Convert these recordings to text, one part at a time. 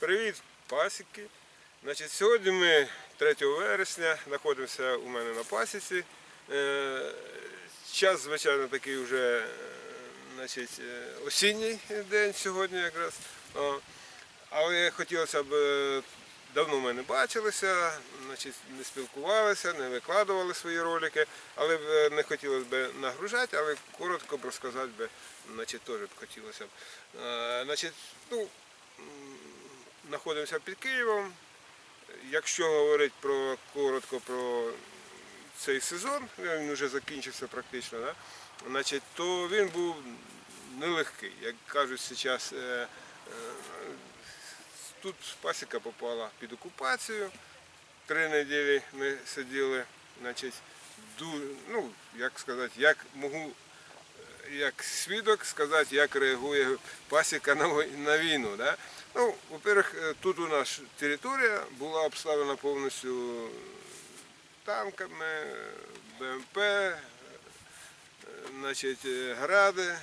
Привіт, пасіки. Значить, сьогодні ми 3 вересня знаходимося у мене на пасіці. Е, Час, звичайно, такий вже е, значить, е, осінній день сьогодні якраз. Але хотілося б, давно ми не бачилися, значить, не спілкувалися, не викладували свої ролики, але б, не хотілося б нагружати, але коротко б розказати би, значить, теж б хотілося б. Значить, ну, знаходимося під Києвом. Якщо говорити про коротко про цей сезон, він вже закінчився практично, да? значить, то він був нелегкий. Як кажуть зараз, е, е, тут пасіка попала під окупацію. Три неділі ми сиділи, значить, ду- ну, як сказати, як можу як свідок сказати, як реагує пасіка на, війну. Да? Ну, во-первых, е, тут у нас територія була обставлена повністю танками, БМП, е, значить, е, гради,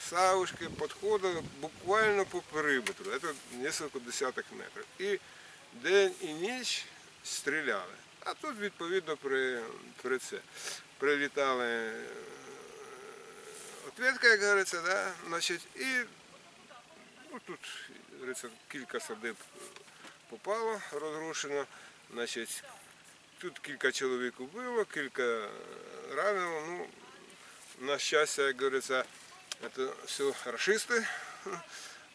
савушки підходили буквально по периметру. Це кілька десяток метрів. І день і ніч стріляли. А тут, відповідно, при, при це прилітали ответка, як говориться, да? Значить, і ну, тут говориться, кілька садиб попало, розрушено. Значить, тут кілька чоловік убило, кілька ранило. Ну, на щастя, як говориться, це все рашисти.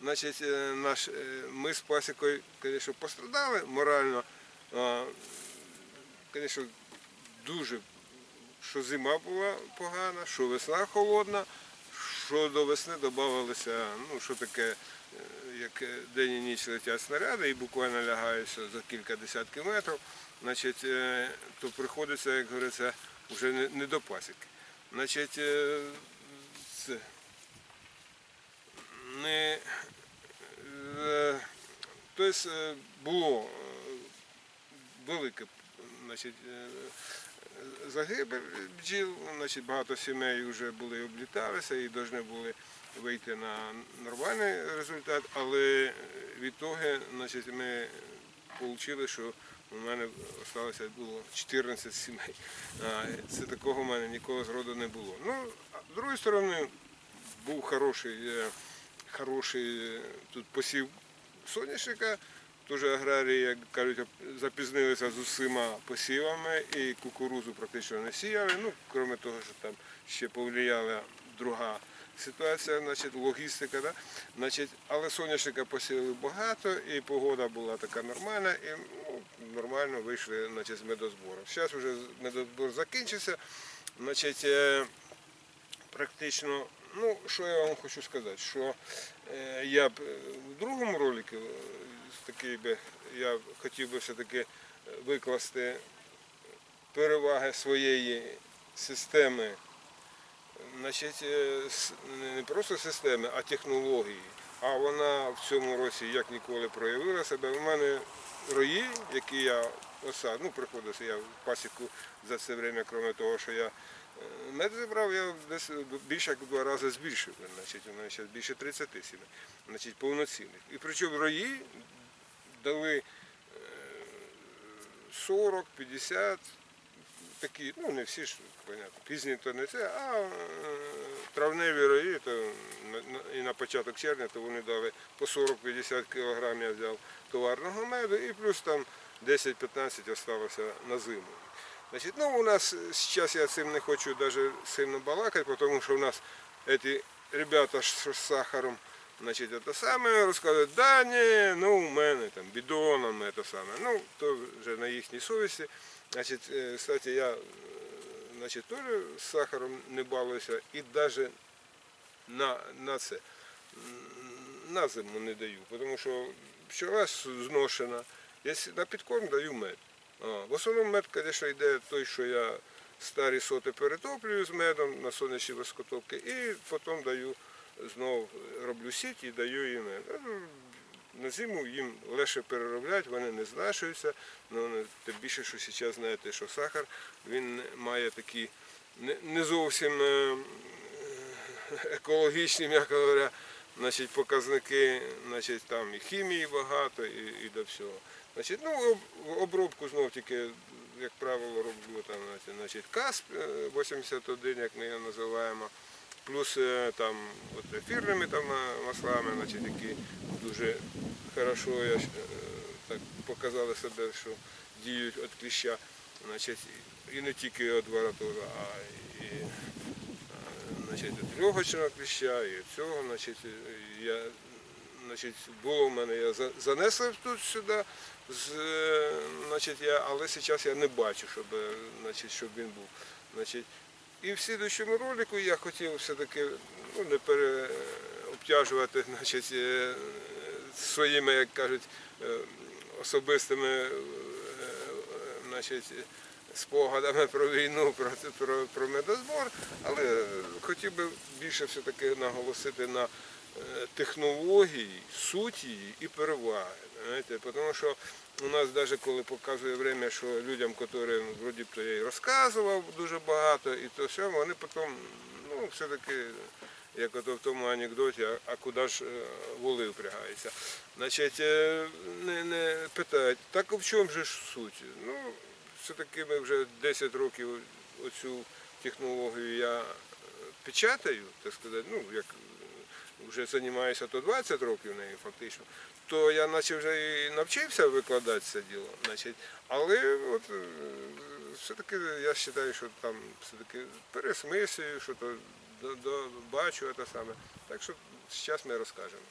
Значить, е, наш, е, ми з пасікою, звісно, пострадали морально. А, Звісно, дуже що зима була погана, що весна холодна, що до весни додавалося, ну що таке, е, як день і ніч летять снаряди і буквально лягаються за кілька десятків метрів, значить, е, то приходиться, як говориться, вже не, до пасіки. Значить, е, це, не, тобто було велике значить, загибель бджіл, значить, багато сімей вже були обліталися і повинні були вийти на нормальний результат, але від того значить, ми отримали, що у мене залишилося було 14 сімей. Це такого в мене ніколи зроду не було. Ну, з другої сторони, був хороший, е, хороший тут посів соняшника. Теж аграрії, як кажуть, запізнилися з усіма посівами і кукурузу практично не сіяли. Ну, крім того, що там ще повлияла друга ситуація, значить, логістика. Да? Значить, але соняшника посіяли багато, і погода була така нормальна, і ну, нормально вийшли значить, з медозбору. Зараз вже медозбор закінчився. Значить, е, практично, ну, що я вам хочу сказати, що е, я б е, в другому ролику е, такий би, я хотів би все-таки викласти переваги своєї системи, значить, не просто системи, а технології. А вона в цьому році як ніколи проявила себе. У мене рої, які я осад, ну приходилося я в пасіку за це время, крім того, що я мед зібрав, я десь більше як два рази збільшив. Значить, у мене зараз більше 30 сімей, значить, повноцінних. І причому рої дали е, 40, 50, такі, ну не всі ж, понятно, пізні то не це, а е, травневі рої, то і на початок червня, то вони дали по 40-50 кг я взяв товарного меду і плюс там 10-15 залишилося на зиму. Значить, ну, у нас зараз я цим не хочу даже сильно балакати, тому що у нас ці ребята з сахаром, значить, це саме розказують, да ні, ну у мене там бідонами це саме. Ну, то вже на їхній совісті. Значить, е, кстати, я е, значить, теж з сахаром не балуюся і навіть на, на це на зиму не даю, тому що пчела зношена. Якщо на підкорм даю мед. В основному мед, звісно, йде той, що я старі соти перетоплюю з медом на сонячні воскотопки і потім даю знову роблю сіть і даю їм мед. Ну, На зиму їм легше переробляти, вони не знашуються. Ну, вони- тим більше, що зараз знаєте, що сахар він має такі не, зовсім е, екологічні, м'яко говоря, значить, показники, і хімії багато, і до всього. Значить, ну, обробку знов тільки, як правило, роблю там, значить, КАСП е, 81, як ми його називаємо, плюс е, там от ефірними там е, маслами, значить, які дуже хорошо я, е, так показали себе, що діють від кліща. Значить, і не тільки від варатора, а і е, значить, від льогочного кліща, і цього. Значить, я, значить, було в мене, я за- занесив тут сюди, е, значить, я, але зараз я не бачу, щоб, е, значить, щоб він був. Значить, і в слідчому ролику я хотів все-таки ну, не переобтяжувати значить, е, своїми, як кажуть, особистими значить, спогадами про війну, про, про, про медозбор, але хотів би більше все-таки наголосити на технології, суті і переваги. Знаєте, тому що у нас навіть коли показує время, що людям, яким вроді б то я і розказував дуже багато, і то все, вони потім, ну, все-таки, як ото в тому анекдоті, а, а куди ж е, воли впрягаються. Значить, е, не, не питають, так в чому ж суть? Ну, все-таки ми вже 10 років оцю технологію я е, печатаю, так сказати, ну, як е, вже займаюся то 20 років нею фактично, то я наче вже і навчився викладати це діло. Значить, але от е, все-таки я вважаю, що там все-таки пересмислюю, що то бачу це саме. Так що зараз ми розкажемо.